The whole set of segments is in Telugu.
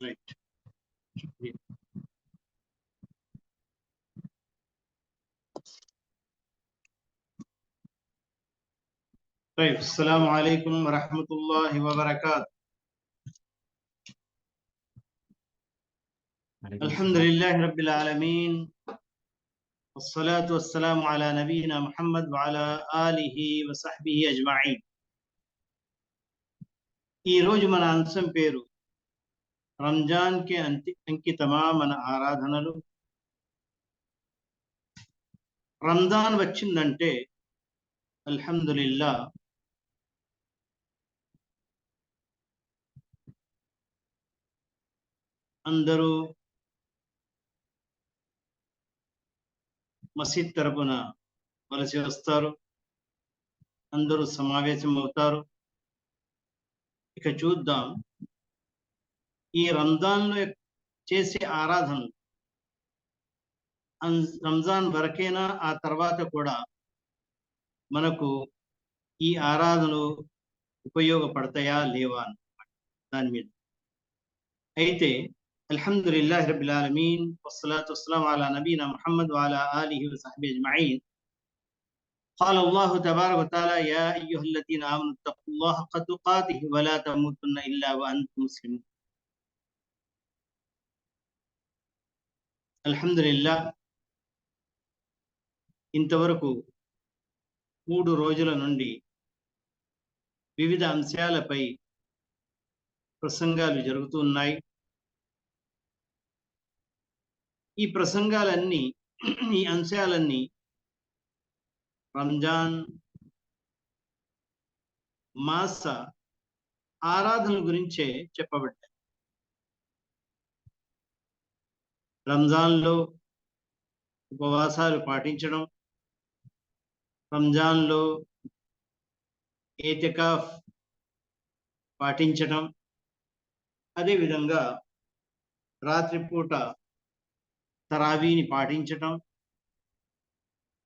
Right. طيب السلام عليكم ورحمة الله وبركاته الحمد لله رب العالمين والصلاة والسلام على نبينا محمد وعلى آله وصحبه أجمعين ఈ రోజు మన అంశం పేరు రంజాన్కి అంకితమా మన ఆరాధనలు రంజాన్ వచ్చిందంటే అల్హమ్దులిల్లా అందరూ మసీద్ తరపున వలసి వస్తారు అందరూ సమావేశం అవుతారు ఇక చూద్దాం ఈ రంజాన్ లో చేసే ఆరాధన రంజాన్ వరకైనా ఆ తర్వాత కూడా మనకు ఈ ఆరాధనలు ఉపయోగపడతాయా లేవా అన్నమాట దాని మీద అయితే అల్హమ్దుల్లాహ్ రబిల్ ఆలమీన్ వసలాత్ వస్లాం అలా నబీనా ముహమ్మద్ వాలా ఆలిహి వసహబి అజ్మాయిన్ قال الله تبارك وتعالى يا أيها الذين آمنوا اتقوا الله حق تقاته ولا تموتن إلا وأنتم مسلمون అల్హమ్దులిల్లా ఇంతవరకు మూడు రోజుల నుండి వివిధ అంశాలపై ప్రసంగాలు జరుగుతున్నాయి ఈ ప్రసంగాలన్నీ ఈ అంశాలన్నీ రంజాన్ మాస ఆరాధన గురించే చెప్పబడ్డాయి. రంజాన్లో ఉపవాసాలు పాటించడం రంజాన్లో ఏతికాఫ్ పాటించడం అదేవిధంగా రాత్రిపూట తరావీని పాటించటం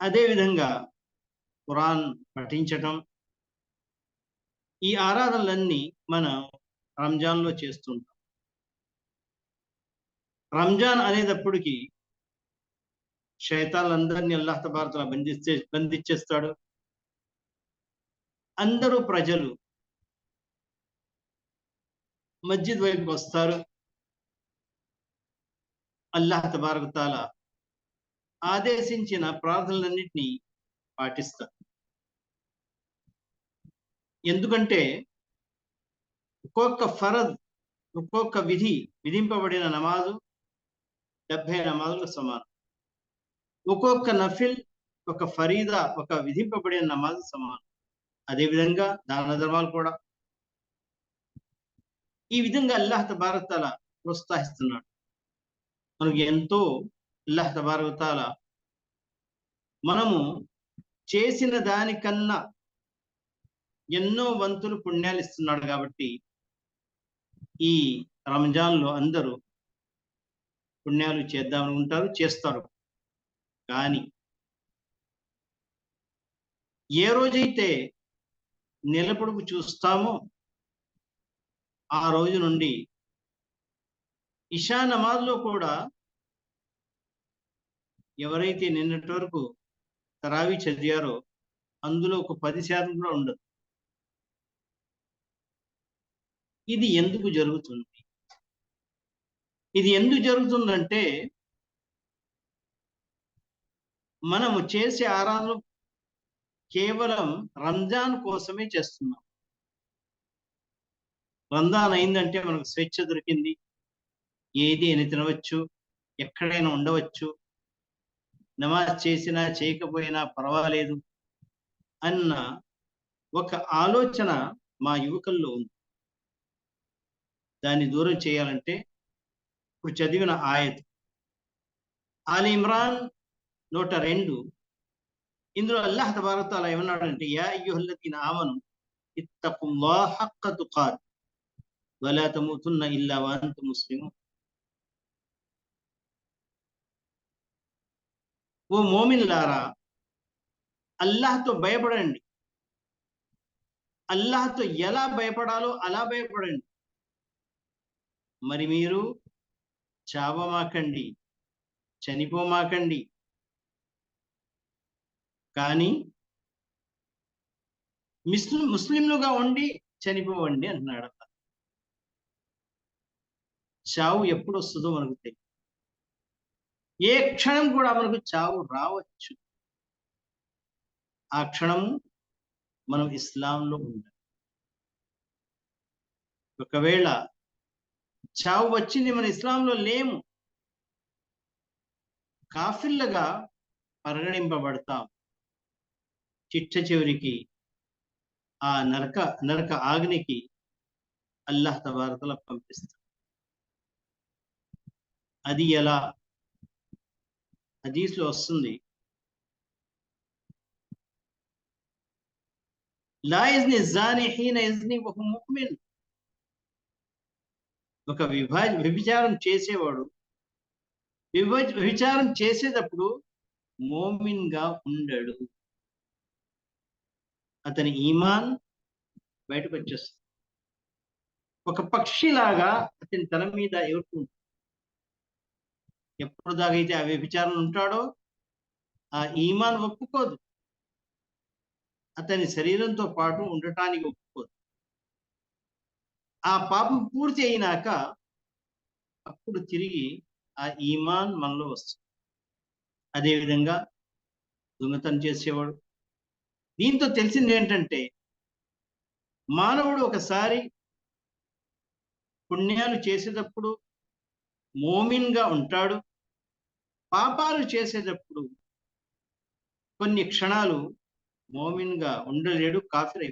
అదేవిధంగా ఖురాన్ పఠించటం ఈ ఆరాధనలన్నీ మనం రంజాన్లో చేస్తుంటాం. రంజాన్ అనేటప్పటికి శైతాన్లందరినీ అల్లాహ్ తబారతల బంధిస్తే బంధించేస్తాడు అందరూ ప్రజలు మస్జిద్ వైపుకి వస్తారు. అల్లాహ్ తబారక ఆదేశించిన ప్రార్థనలన్నింటినీ పాటిస్తారు. ఎందుకంటే ఒక్కొక్క ఫరద్ ఒక్కొక్క విధి విధింపబడిన నమాజు డెబ్బై నమాజులకు సమానం. ఒక్కొక్క నఫిల్ ఒక ఫరీదా ఒక విధింపబడిన నమాజ్ సమానం. అదేవిధంగా దాన ధర్మాలు కూడా. ఈ విధంగా అల్లాహ్ తబారతాల ప్రోత్సహిస్తున్నాడు. మనకు ఎంతో అల్లాహ్ తబారతాల మనము చేసిన దానికన్నా ఎన్నో వంతులు పుణ్యాలు ఇస్తున్నాడు కాబట్టి ఈ రంజాన్లో అందరూ పుణ్యాలు చేద్దామని ఉంటారు చేస్తారు. కానీ ఏ రోజైతే నిలబడుకు చూస్తామో ఆ రోజు నుండి ఇషా నమాజ్లో కూడా ఎవరైతే నిన్నటి వరకు తరావి చదివారో అందులో ఒక పది శాతం కూడా ఉండదు. ఇది ఎందుకు జరుగుతుంది? ఇది ఎందుకు జరుగుతుందంటే మనము చేసే ఆరాధన కేవలం రంజాన్ కోసమే చేస్తున్నాం. రంజాన్ అయిందంటే మనకు స్వేచ్ఛ దొరికింది. ఏది అని తినవచ్చు ఎక్కడైనా ఉండవచ్చు. నమాజ్ చేసినా చేయకపోయినా పర్వాలేదు అన్న ఒక ఆలోచన మా యువకుల్లో ఉంది. దాన్ని దూరం చేయాలంటే చదివిన ఆయత్. ఆలి ఇమ్రాన్ నూట రెండు. ఇందులో అల్లాహ్ తబారతాల ఏమన్నాడంటే యా అయ్యుహల్లదీన ఆమను ఇత్తకుల్లా హక్క తుకాత్ వలా తమూతున్న ఇల్లా వాంత ముస్లిము. ఓ మోమిన్లారా అల్లాహ్తో భయపడండి. అల్లాహ్తో ఎలా భయపడాలో అలా భయపడండి. మరి మీరు చావమాకండి చనిపోమాకండి. కానీ ముస్లిం ముస్లింలుగా ఉండి చనిపోవండి అంటున్నాడు అతను. చావు ఎప్పుడు వస్తుందో మనకు తెలియదు ఏ క్షణం కూడా మనకు చావు రావచ్చు. ఆ క్షణము మనం ఇస్లాంలో ఉండాలి. ఒకవేళ చావు వచ్చింది మన ఇస్లాంలో లేము. కాఫిల్లగా పరిగణింపబడతాం. చిట్ట చివరికి ఆ నరక నరక ఆగ్నికి అల్లాహ్ తబారతల పంపిస్తాం. అది ఎలా? హదీస్లో వస్తుంది. లా ఇజ్ని జాని హీన ఇజ్ని ఒక ముక్మిన్. ఒక విభా వ్యభిచారం చేసేవాడు. విభ వ్యభిచారం చేసేటప్పుడు మోమిన్గా ఉండడు. అతని ఈమాన్ బయటకు వచ్చేస్తుంది ఒక పక్షిలాగా అతని తల మీద ఎగురుతుంది ఎప్పుడు దాగైతే ఆ వ్యభిచారం ఉంటాడో ఆ ఈమాన్ ఒప్పుకోదు. అతని శరీరంతో పాటు ఉండటానికి ఆ పాపం పూర్తి అయినాక అప్పుడు తిరిగి ఆ ఈమాన్ మనలో వస్తుంది. అదేవిధంగా దొంగతనం చేసేవాడు. దీంతో తెలిసింది ఏంటంటే మానవుడు ఒకసారి పుణ్యాలు చేసేటప్పుడు మోమిన్గా ఉంటాడు. పాపాలు చేసేటప్పుడు కొన్ని క్షణాలు మోమిన్గా ఉండలేడు కాఫిర్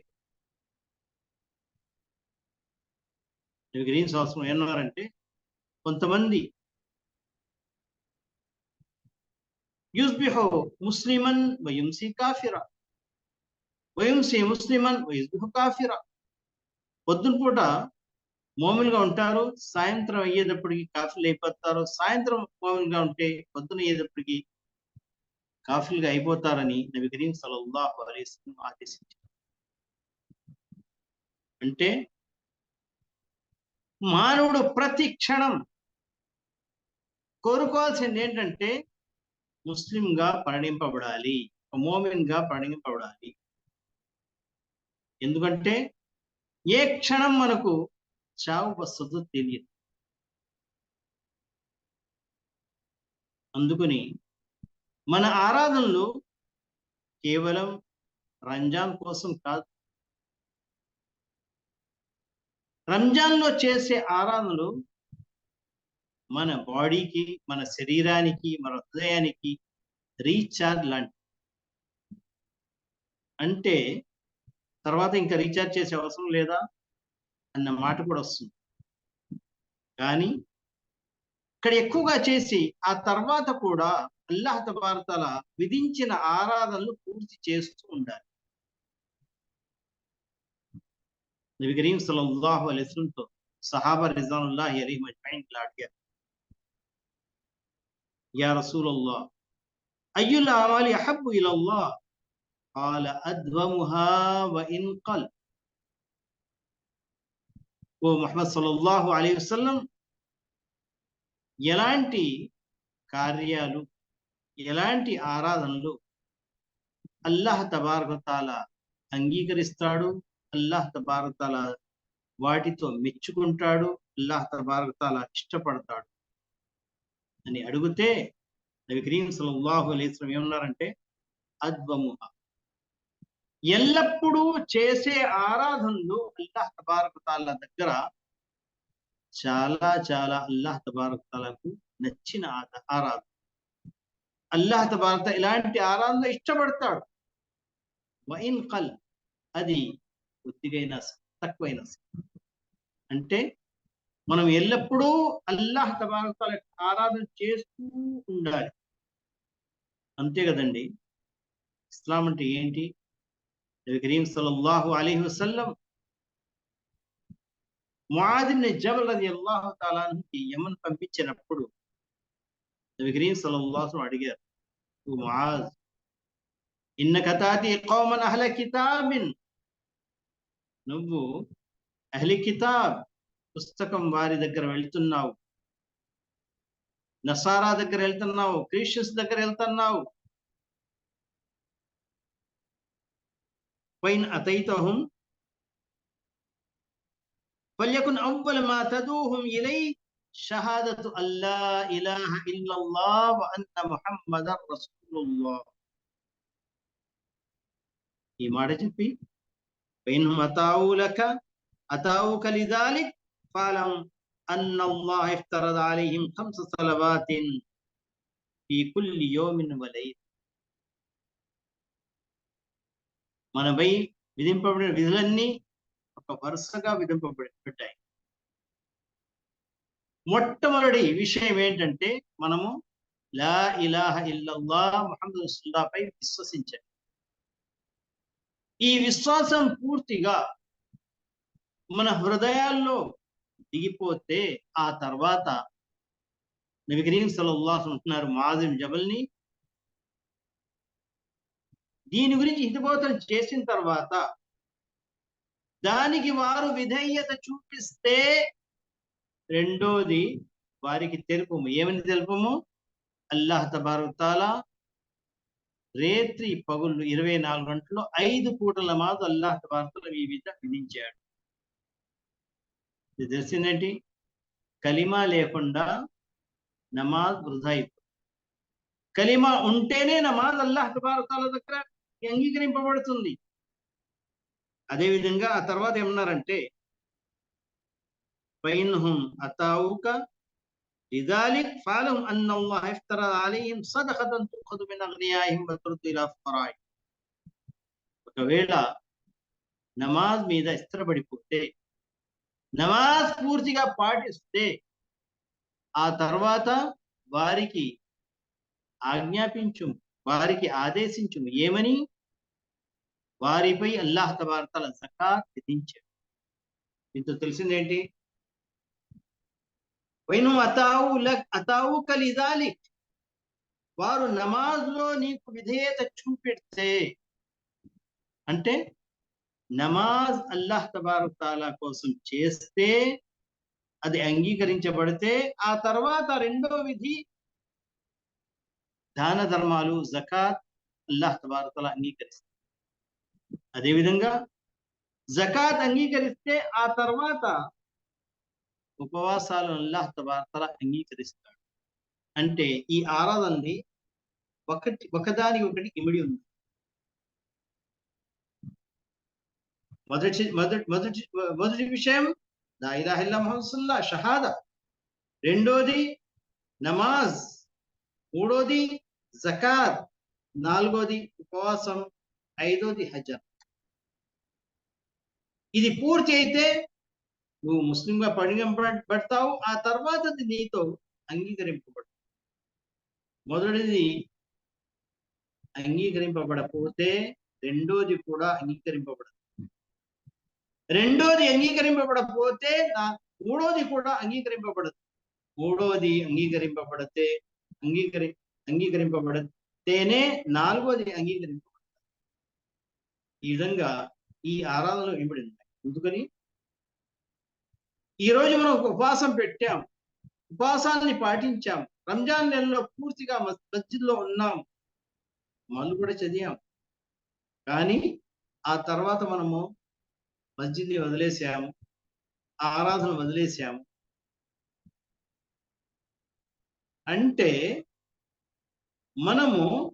అయిపోతాడు గ్రీన్ ఏమన్నా ఏమన్నారంటే కొంతమంది యుస్బిహో ముస్లిమన్ వయంసి కాఫిరా. వయంసి ముస్లిమన్ వయస్బిహో కాఫిరా. పొద్దున పూట మోమిన్గా ఉంటారు సాయంత్రం అయ్యేటప్పటికి కాఫీలు అయిపోతారు సాయంత్రం మోమిన్గా ఉంటే పొద్దున అయ్యేటప్పటికి కాఫీలుగా అయిపోతారని నబి కరీం సలల్లాహు ఆదేశించారు. అంటే మానవుడు ప్రతి క్షణం కోరుకోవాల్సింది ఏంటంటే ముస్లింగా పరిణింపబడాలి మోమిన్గా పరిణింపబడాలి ఎందుకంటే ఏ క్షణం మనకు చావు వస్తుందో తెలియదు. అందుకని మన ఆరాధనలు కేవలం రంజాన్ కోసం కాదు రంజాన్లో చేసే ఆరాధనలు మన బాడీకి మన శరీరానికి మన హృదయానికి రీఛార్జ్ లాంటి అంటే తర్వాత ఇంకా రీఛార్జ్ చేసే అవసరం లేదా అన్న మాట కూడా వస్తుంది. కానీ ఇక్కడ ఎక్కువగా చేసి ఆ తర్వాత కూడా అల్లాహ్ భారతాల విధించిన ఆరాధనలు పూర్తి చేస్తూ ఉండాలి. நபி கரீம் சல்லாஹு அலிஸ்லம் தோ சஹாபர் ரிசானுல்லாஹி அலி மஜ்மைன் விளையாடிய யா ரசூல் அல்லா ஐயுல் அமாலி அஹப்பு இலல்லா قال أدومها وإن قل ఓ మొహమ్మద్ సల్లల్లాహు అలీ వసల్లం ఎలాంటి కార్యాలు ఎలాంటి ఆరాధనలు అల్లాహ్ తబార్గతాల అంగీకరిస్తాడు అల్లాహ్ తబారతాల వాటితో మెచ్చుకుంటాడు అల్లాహ్ తబారతాల ఇష్టపడతాడు అని అడిగితే నవి కరీం సల్లల్లాహు అలీస్లం ఏమన్నారంటే అద్వముహ. ఎల్లప్పుడూ చేసే ఆరాధనలు అల్లాహ్ తబారకతాల దగ్గర చాలా చాలా అల్లాహ్ తబారకతాలకు నచ్చిన ఆరాధన. అల్లాహ్ తబారత ఇలాంటి ఆరాధన ఇష్టపడతాడు. వైన్ కల్ అది కొద్దిగైనా తక్కువైనా అంటే మనం ఎల్లప్పుడూ అల్లాహ్ తబారతాల ఆరాధన చేస్తూ ఉండాలి. అంతే కదండి? ఇస్లాం అంటే ఏంటి? నబి కరీం సల్లల్లాహు అలైహి వసల్లం ముఆదిబ్ని జబల్ రలియల్లాహు తఆలా యమన్ పంపించినప్పుడు నబి కరీం సల్లల్లాహు అడిగారు ఇన్న ముఆజ్ ఇన్నక తాతి కౌమన్ అహ్ల కితాబిన్ నువ్వు అహ్లి కితాబ్ పుస్తకం వారి దగ్గర వెళ్తున్నావు నసారా దగ్గర వెళ్తున్నావు క్రిస్టియన్స్ దగ్గర వెళ్తున్నావు పైన అతైతహం فليكن أول ما تدعوهم إليه شهادة أن لا إله إلا الله وأن محمدا رسول الله ఈ మాట చెప్పి فإنهم أطاعوا لك أطاعوك لذلك فاعلم أن الله افترض عليهم خمس صلوات في كل يوم وليلة మనపై విధింపబడిన విధులన్నీ ఒక వరుసగా విధింపబడి పెట్టాయి మొట్టమొదటి విషయం ఏంటంటే మనము లా ఇలాహ ఇల్లల్లా ముహమ్మద్ రసూల్లాపై విశ్వసించాం ఈ విశ్వాసం పూర్తిగా మన హృదయాల్లో దిగిపోతే ఆ తర్వాత నబి కరీం ఉంటున్నారు అంటున్నారు మాజిం జబల్ని. దీని గురించి హితబోధన చేసిన తర్వాత దానికి వారు విధేయత చూపిస్తే రెండోది వారికి తెలుపము. ఏమని తెలుపము? అల్లాహ్ తబారుతాలా రేత్రి పగుళ్ళు ఇరవై నాలుగు గంటల్లో ఐదు పూటల మాదు అల్లాహ్ వార్తలు ఈ విధ విధించాడు. తెలిసిందేంటి? కలిమా లేకుండా నమాజ్ వృధా కలిమా ఉంటేనే నమాజ్ అల్లాహ్ తబార్తాల దగ్గర అంగీకరింపబడుతుంది. అదేవిధంగా ఆ తర్వాత ఏమన్నారంటే పైన్హుం అతావుక لذلك فاعلم أن الله افترض عليهم صدقة تؤخذ من أغنيائهم وترد إلى فقرائهم ఒకవేళ నమాజ్ మీద స్థిరపడిపోతే నమాజ్ పూర్తిగా పాటిస్తే ఆ తర్వాత వారికి ఆజ్ఞాపించు వారికి ఆదేశించు ఏమని వారిపై అల్లాహ్ తబార్తల జకాత్ విధించాడు దీంతో తెలిసిందేంటి వైను అతావు అతావు కలిదాలి వారు నమాజ్లో నీకు విధేయత చూపెడితే అంటే నమాజ్ అల్లాహ్ తబారు తాలా కోసం చేస్తే అది అంగీకరించబడితే ఆ తర్వాత రెండో విధి దాన ధర్మాలు జకాత్ అల్లాహ్ తబారు తాలా అంగీకరిస్తారు అదేవిధంగా జకాత్ అంగీకరిస్తే ఆ తర్వాత ఉపవాసాలను అల్లాహ్ తబార్తల అంగీకరిస్తాడు. అంటే ఈ ఆరాధనని ఒకటి ఒకదాని ఒకటి ఇమిడి ఉంది. మొదటి మొదటి మొదటి మొదటి విషయం దాయిలాహిల్లా మొహమ్మదుల్లా షహాద. రెండోది నమాజ్. మూడోది జకాత్. నాలుగోది ఉపవాసం. ఐదోది హజర్ ఇది పూర్తి అయితే నువ్వు ముస్లింగా పరిగణపడతావు ఆ తర్వాత నీతో అంగీకరింపబడు మొదటిది అంగీకరింపబడపోతే రెండోది కూడా అంగీకరింపబడదు. రెండోది అంగీకరింపబడపోతే నా మూడోది కూడా అంగీకరింపబడదు. మూడోది అంగీకరింపబడితే అంగీకరి అంగీకరింపబడితేనే నాలుగోది అంగీకరింపబడదు ఈ విధంగా ఈ ఆరాధనలు ఇవ్వబడింది ఎందుకని? ఈ రోజు మనం ఒక ఉపవాసం పెట్టాం. ఉపవాసాన్ని పాటించాం. రంజాన్ నెలలో పూర్తిగా మస్జిద్లో ఉన్నాం. మళ్ళీ కూడా చదివాం. కానీ ఆ తర్వాత మనము మస్జిద్ని వదిలేసాము. ఆరాధన వదిలేసాము. అంటే మనము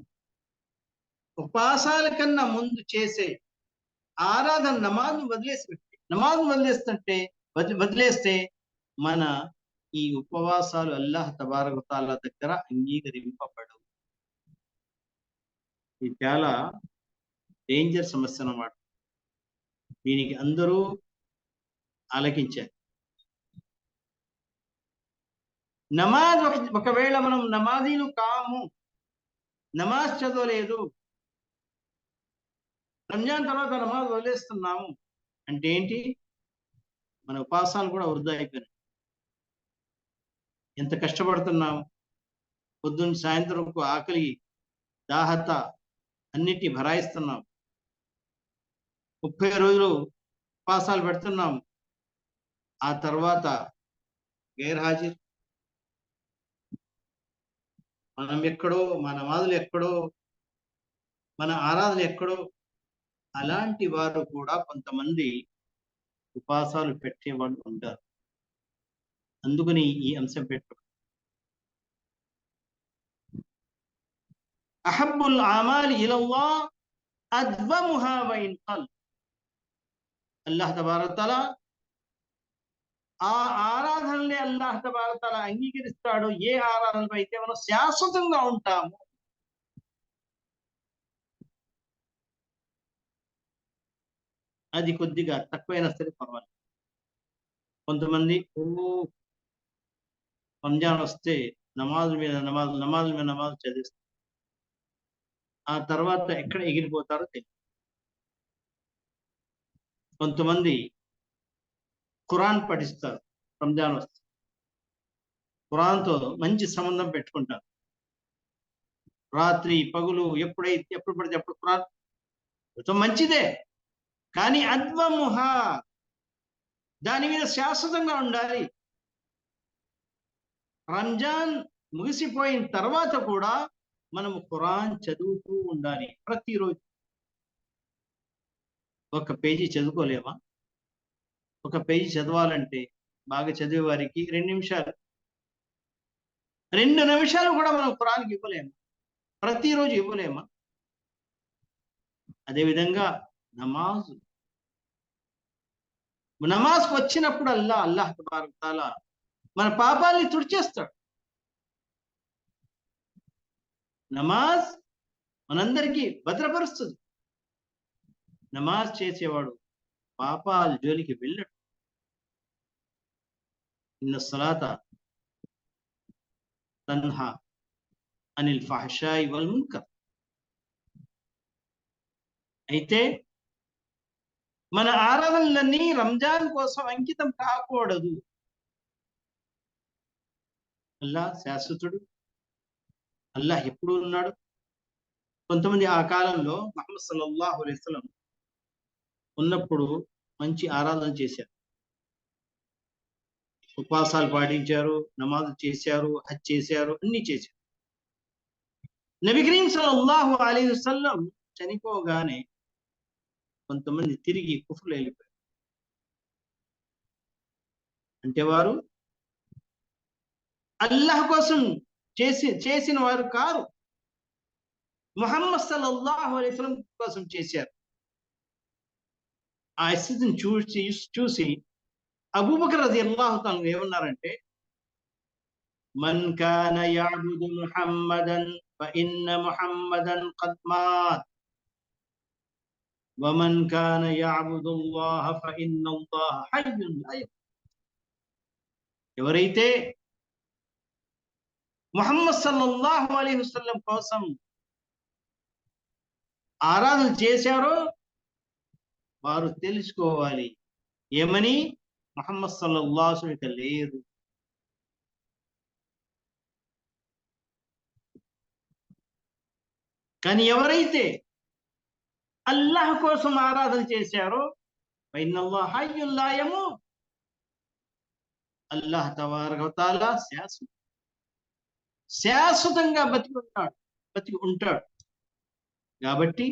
ఉపాసాల కన్నా ముందు చేసే ఆరాధన నమాజ్ వదిలేసి నమాజ్ వదిలేస్తుంటే వదిలేస్తే మన ఈ ఉపవాసాలు అల్లాహ్ తబారకతాల దగ్గర అంగీకరింపబడవు. ఇది చాలా డేంజర్ సమస్య అన్నమాట దీనికి అందరూ ఆలకించారు. నమాజ్ ఒకవేళ మనం నమాజీలు కాము నమాజ్ చదవలేదు రంజాన్ తర్వాత నమాజ్ వదిలేస్తున్నాము అంటే ఏంటి? మన ఉపాసాలు కూడా వృధా అయిపోయినాయి. ఎంత కష్టపడుతున్నాం. పొద్దున్న సాయంత్రంకు ఆకలి దాహత అన్నిటి భరాయిస్తున్నాం. ముప్పై రోజులు ఉపాసాలు పెడుతున్నాం. ఆ తర్వాత గైర్ మనం ఎక్కడో మన మాదులు ఎక్కడో మన ఆరాధన ఎక్కడో అలాంటి వారు కూడా కొంతమంది ఉపాసాలు పెట్టేవాళ్ళు ఉంటారు. అందుకని ఈ అంశం పెట్టు అహబ్బుల్ ఆమాల్ ఇలల్లా అద్వముహా వైన్ కల్ అల్లాహ్ తబారతల ఆ ఆరాధనలే అల్లాహ్ తబారతల అంగీకరిస్తాడు ఏ ఆరాధనలో అయితే మనం శాశ్వతంగా ఉంటాము అది కొద్దిగా తక్కువైనా సరే పర్వాలేదు. కొంతమంది రంజాన్ వస్తే నమాజ్ మీద నమాజ్ నమాజ్ మీద నమాజ్ చదివిస్తారు. ఆ తర్వాత ఎక్కడ ఎగిరిపోతారో తెలియదు కొంతమంది ఖురాన్ పఠిస్తారు రంజాన్ వస్తే. ఖురాన్తో మంచి సంబంధం పెట్టుకుంటారు. రాత్రి పగులు ఎప్పుడైతే ఎప్పుడు పడితే ఎప్పుడు ఖురాన్ మంచిదే. కానీ అద్వముహ దాని మీద శాశ్వతంగా ఉండాలి. రంజాన్ ముగిసిపోయిన తర్వాత కూడా మనం ఖురాన్ చదువుతూ ఉండాలి ప్రతిరోజు. ఒక పేజీ చదువుకోలేమా? ఒక పేజీ చదవాలంటే బాగా చదివే వారికి రెండు నిమిషాలు. రెండు నిమిషాలు కూడా మనం ఖురాన్కి ఇవ్వలేము? ప్రతిరోజు ఇవ్వలేమా? అదేవిధంగా నమాజు. నమాజ్కి వచ్చినప్పుడు అల్లా అల్లాహ్ తబారకాల మన పాపాల్ని తుడిచేస్తాడు. నమాజ్ మనందరికీ భద్రపరుస్తుంది. నమాజ్ చేసేవాడు పాపాల జోలికి వెళ్ళడు. ఇన్న సలాత తన్హా అనిల్ ఫహషాయి వల్ మున్కర్. అయితే మన ఆరాధనలన్నీ రంజాన్ కోసం అంకితం కాకూడదు. అల్లా శాశ్వతుడు. అల్లా ఎప్పుడు ఉన్నాడు. కొంతమంది ఆ కాలంలో మహమ్మద్ సల్లల్లాహు అలైస్లం ఉన్నప్పుడు మంచి ఆరాధన చేశారు. ఉపవాసాలు పాటించారు నమాజు చేశారు హజ్ చేశారు అన్ని చేశారు. నబి కరీం సల్లల్లాహు అలీ వసల్లం చనిపోగానే కొంతమంది తిరిగి కుఫ్రులు వెళ్ళిపోయారు. అంటే వారు అల్లాహ్ కోసం చేసి చేసిన వారు కారు. మొహమ్మద్ సల్లల్లాహు అలైస్లం కోసం చేశారు. ఆ స్థితిని చూసి చూసి అబూబకర్ రది అల్లాహు ఏమన్నారంటే మన్ కాన యాబుదు ముహమ్మదన్ ఫఇన్న ముహమ్మదన్ ఖద్ ومن كان يعبد الله فإن الله حي لا يموت ఎవరైతే ముహమ్మద్ సల్లల్లాహు అలైహి వసల్లం కోసం ఆరాధన చేశారో వారు తెలుసుకోవాలి ఏమని ముహమ్మద్ సల్లల్లాహు ఇక లేరు కానీ ఎవరైతే అల్లాహ్ కోసం ఆరాధన చేశారో. హయ్యుల్లాయము అల్లాహ్ తవారగతాల శాశ్వత శాశ్వతంగా బతికి ఉంటాడు బతికి ఉంటాడు. కాబట్టి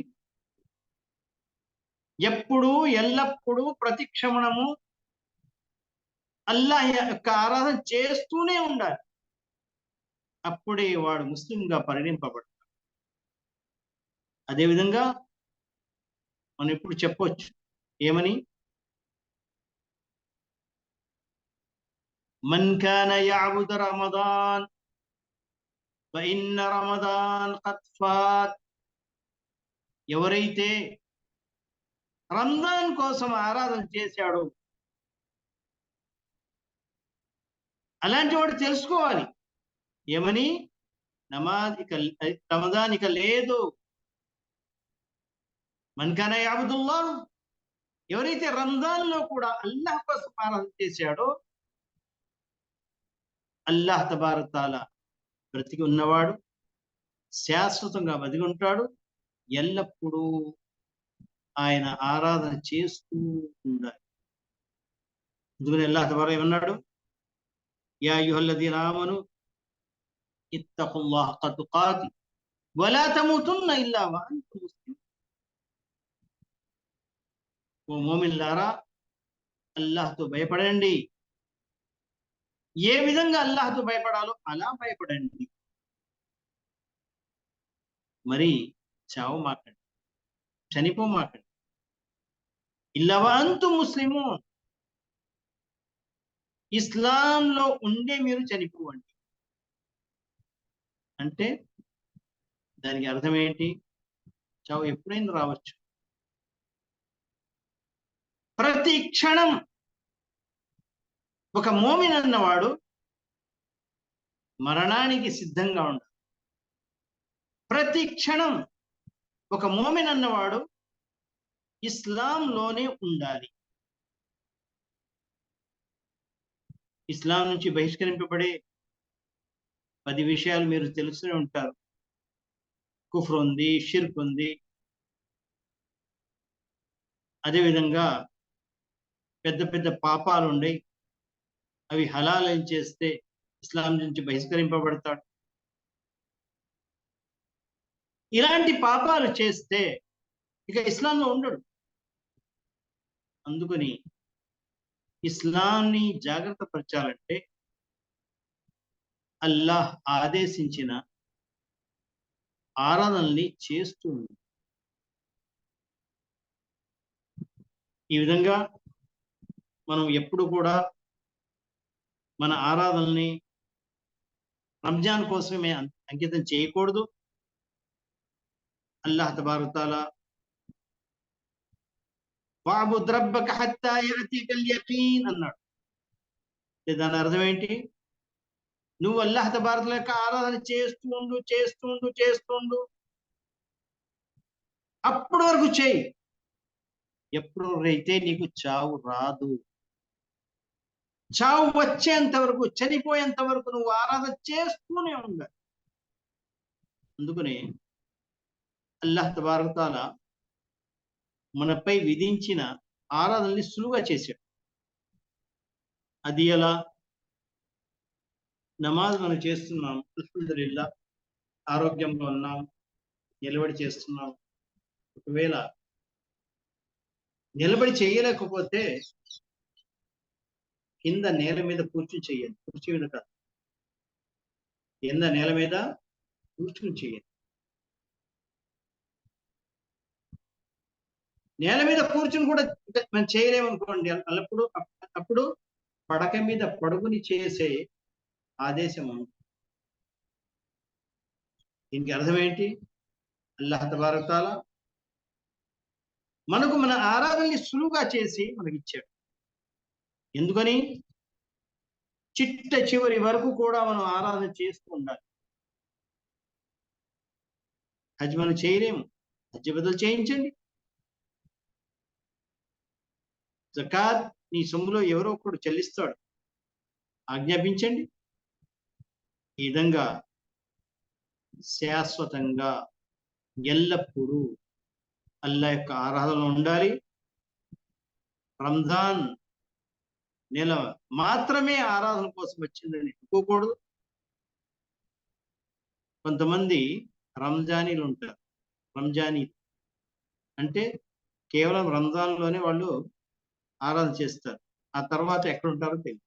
ఎప్పుడు ఎల్లప్పుడూ ప్రతి క్షమణము అల్లాహ్ యొక్క ఆరాధన చేస్తూనే ఉండాలి. అప్పుడే వాడు ముస్లింగా పరిణింపబడతాడు అదేవిధంగా మనం ఇప్పుడు చెప్పొచ్చు. ఏమని? మన్ కాన యాబుద రమదాన్ ఫఇన్న రమదాన్ ఖద్ ఫాత్. ఎవరైతే రంజాన్ కోసం ఆరాధన చేశాడో అలాంటి వాడు తెలుసుకోవాలి. ఏమని? నమాజ్ ఇక రమదాన్ ఇక లేదు. మన్కాన యాబుదుల్లా ఎవరైతే రంజాన్లో కూడా అల్లాహ్ కోసం ఆరాధన చేశాడో అల్లాహ్ తబారతాల బ్రతికి ఉన్నవాడు శాశ్వతంగా బతికి ఉంటాడు ఎల్లప్పుడూ ఆయన ఆరాధన చేస్తూ ఉండాలి. ఎందుకని అల్లాహ్ తబార ఏమన్నాడు? యా యుహల్లది రామను ఇత్తఖుల్లాహ హక్క వలా తమూతున్న ఇల్లా వాంతు ముస్లిం ఓ మోమిన్లారా అల్లాహ్తో భయపడండి. ఏ విధంగా అల్లాహ్తో భయపడాలో అలా భయపడండి. మరి చావు మాకండి చనిపో మాకండి. ఇల్లవంతు ముస్లిము ఇస్లాంలో ఉండే మీరు చనిపోవండి. అంటే దానికి అర్థం ఏంటి? చావు ఎప్పుడైనా రావచ్చు. ప్రతి క్షణం ఒక మోమిన్ అన్నవాడు మరణానికి సిద్ధంగా ఉండాలి. ప్రతి క్షణం ఒక మోమిన్ అన్నవాడు ఇస్లాంలోనే ఉండాలి. ఇస్లాం నుంచి బహిష్కరింపబడే పది విషయాలు మీరు తెలుసునే ఉంటారు. కుఫ్ర్ ఉంది షిర్క్ ఉంది. అదేవిధంగా పెద్ద పెద్ద పాపాలు ఉండయి అవి హలాలం చేస్తే ఇస్లాం నుంచి బహిష్కరింపబడతాడు. ఇలాంటి పాపాలు చేస్తే ఇక ఇస్లాంలో ఉండడు. అందుకని ఇస్లాంని జాగ్రత్త పరచాలంటే అల్లాహ్ ఆదేశించిన ఆరాధనల్ని చేస్తూ ఉంది ఈ విధంగా మనం ఎప్పుడు కూడా మన ఆరాధనల్ని రంజాన్ కోసమే అంకితం చేయకూడదు. అల్లాహ్ తబారుతాల వాబుద్ రబ్బక హత్తా యఅతీకల్ యకీన్ అన్నాడు. దాని అర్థం ఏంటి? నువ్వు అల్లాహ్ తబారతుల యొక్క ఆరాధన చేస్తుండు చేస్తుండు చేస్తుండు అప్పటి వరకు చేయి. ఎప్పుడు అయితే నీకు చావు రాదు. చావు వచ్చేంత వరకు చనిపోయేంత వరకు నువ్వు ఆరాధన చేస్తూనే ఉండాలి అందుకని అల్లాహ్ తబారతాల మనపై విధించిన ఆరాధనని సులువుగా చేశాడు. అది ఎలా? నమాజ్ మనం చేస్తున్నాం అల్హమ్దుల్లా ఆరోగ్యంగా ఉన్నాం నిలబడి చేస్తున్నాం. ఒకవేళ నిలబడి చేయలేకపోతే కింద నేల మీద కూర్చుని చేయండి. కుర్చీ మీద కాదు. కింద నేల మీద కూర్చుని చేయండి. నేల మీద కూర్చుని కూడా మనం చేయలేము అనుకోండి అల్లప్పుడు అప్పుడు పడక మీద పడుకుని చేసే ఆదేశం దీనికి అర్థం ఏంటి? అల్లాహ్ తబారతాల మనకు మన ఆరాధనని సులువుగా చేసి మనకి ఇచ్చాడు. ఎందుకని? చిట్ట చివరి వరకు కూడా మనం ఆరాధన చేస్తూ ఉండాలి. హజ్ మనం చేయలేము. హజ్ బదులు చేయించండి. జకాత్ నీ సొమ్ములో ఎవరో ఒకడు చెల్లిస్తాడు. ఆజ్ఞాపించండి. ఈ విధంగా శాశ్వతంగా ఎల్లప్పుడూ అల్లా యొక్క ఆరాధన ఉండాలి. రంజాన్ నెల మాత్రమే ఆరాధన కోసం వచ్చిందని అనుకోకూడదు. కొంతమంది రంజానీలు ఉంటారు. రంజానీ అంటే కేవలం రంజాన్లోనే వాళ్ళు ఆరాధన చేస్తారు. ఆ తర్వాత ఎక్కడ ఉంటారో తెలియదు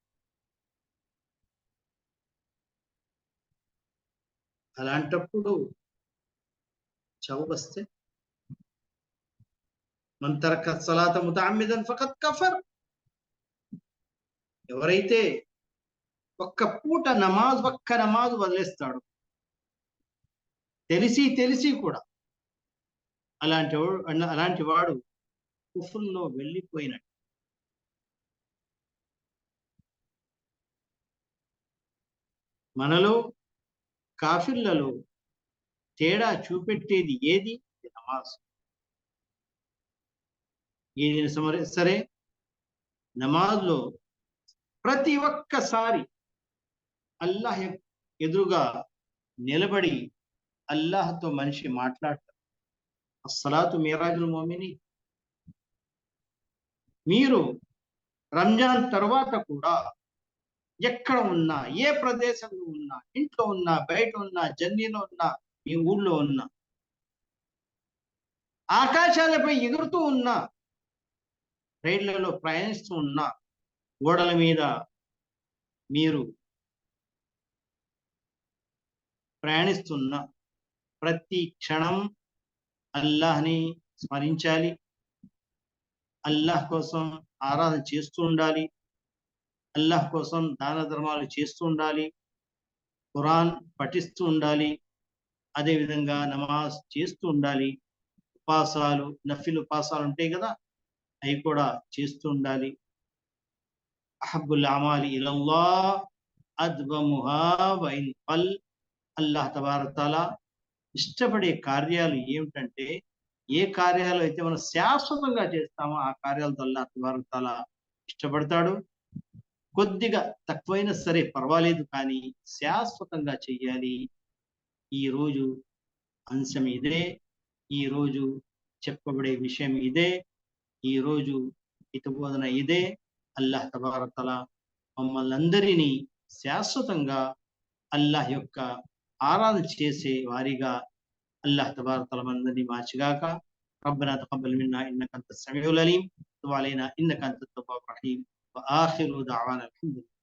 అలాంటప్పుడు చవు వస్తే. మన సలాత ముతామిదన్ ఫకత్ కఫర్. ఎవరైతే ఒక్క పూట నమాజ్ ఒక్క నమాజ్ వదిలేస్తాడు తెలిసి తెలిసి కూడా అలాంటి అలాంటి వాడు కుఫుల్లో వెళ్ళిపోయినట్టు. మనలో కాఫిర్లలో తేడా చూపెట్టేది ఏది? నమాజ్. ఏది సరే నమాజ్లో ప్రతి ఒక్కసారి అల్లాహ్ ఎదురుగా నిలబడి అల్లాహ్తో మనిషి మాట్లాడతారు అస్సలాతు మీరాజుల్ మోమిని మీరు రంజాన్ తర్వాత కూడా ఎక్కడ ఉన్నా ఏ ప్రదేశంలో ఉన్నా ఇంట్లో ఉన్నా బయట ఉన్నా జర్నీలో ఉన్నా మీ ఊళ్ళో ఉన్నా ఆకాశాలపై ఎగురుతూ ఉన్నా రైళ్ళలో ప్రయాణిస్తూ ఉన్నా గోడల మీద మీరు ప్రయాణిస్తున్న ప్రతి క్షణం అల్లాహ్ని స్మరించాలి. అల్లాహ్ కోసం ఆరాధన చేస్తూ ఉండాలి. అల్లాహ్ కోసం దాన ధర్మాలు చేస్తూ ఉండాలి. ఖురాన్ పఠిస్తూ ఉండాలి. అదేవిధంగా నమాజ్ చేస్తూ ఉండాలి. ఉపాసాలు నఫిల్ ఉపాసాలు ఉంటాయి కదా? అవి కూడా చేస్తూ ఉండాలి. అహబ్బుల్ అమాలి ఇలల్లా అద్వముహా వైన్ పల్ అల్లాహ్ తబారతాల ఇష్టపడే కార్యాలు ఏమిటంటే ఏ కార్యాలు అయితే మనం శాశ్వతంగా చేస్తామో ఆ కార్యాలతో అల్లాహ్ తబారతాల ఇష్టపడతాడు. కొద్దిగా తక్కువైనా సరే పర్వాలేదు కానీ శాశ్వతంగా చెయ్యాలి ఈ రోజు అంశం ఇదే ఈ రోజు చెప్పబడే విషయం ఇదే ఈ రోజు హితబోధన ఇదే అల్లాహ్ తబారతల మమ్మల్ని అందరినీ శాశ్వతంగా అల్లాహ్ యొక్క ఆరాధన చేసే వారిగా అల్లాహ్ తబారతల మందరినీ మార్చిగాక ربنا تقبل منا انك انت السميع العليم وتب علينا انك انت التواب الرحيم واخر دعوانا الحمد لله